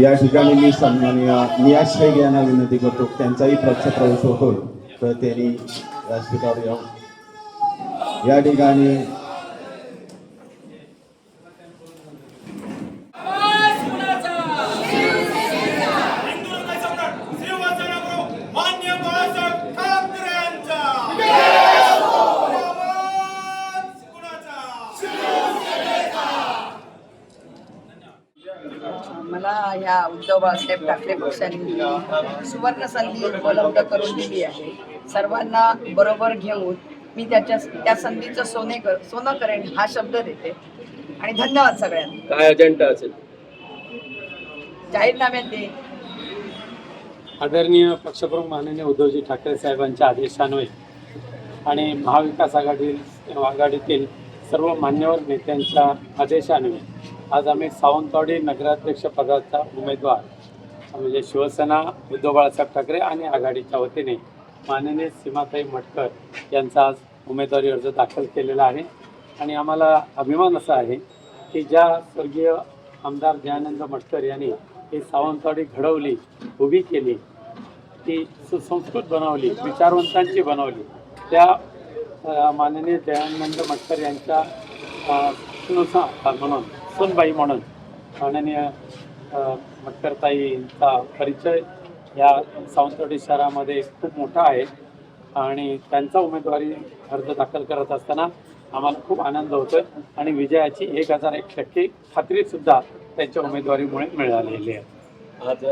या ठिकाणी मी सन्माननीय नियाज शेख यांना विनंती करतो त्यांचाही पक्ष प्रवेश होतोय. तर त्यांनी व्यासपीठावर या ठिकाणी हिंदुत्व सम्राट शिवसेना प्रमुख मान्य बाळासाहेब ठाकरे यांचा आवाज कुणाचा मला ह्या उद्धव बाळासाहेब ठाकरे पक्षाने सुवर्ण संधी उपलब्ध करून दिली आहे. सर्वांना बरोबर घेऊन मी त्याच्या त्या संधीचं सोने कर सोनं करेन हा शब्द देते. आणि धन्यवाद सगळ्यांना. काय अजेंडा असेल? जाहीरनाम्यात आदरणीय पक्षप्रमुख माननीय उद्धवजी ठाकरे साहेबांच्या आदेशान्वये आणि महाविकास आघाडी आघाडीतील सर्व मान्यवर नेत्यांच्या आदेशान्वये आज आम्ही सावंतवाडी नगराध्यक्ष पदाचा उमेदवार म्हणजे शिवसेना उद्धव बाळासाहेब ठाकरे आणि आघाडीच्या वतीने माननीय सीमाताई मटकर यांचा आज उमेदवारी अर्ज दाखल केलेला आहे. आणि आम्हाला अभिमान असा आहे की ज्या स्वर्गीय आमदार दयानंद मटकर यांनी ही सावंतवाडी घडवली उभी केली ती सुसंस्कृत बनवली विचारवंतांची बनवली त्या माननीय दयानंद मटकर यांच्या सुनुसा म्हणून सुनबाई म्हणून माननीय मटकरताईंचा परिचय या सावंतवाडी शहरामध्ये खूप मोठा आहे आणि त्यांचा उमेदवारी अर्ज दाखल करत असताना आम्हाला खूप आनंद होतो आणि विजयाची एक हजार एक टक्के खात्रीसुद्धा त्यांच्या उमेदवारीमुळे मिळालेली आहे. आज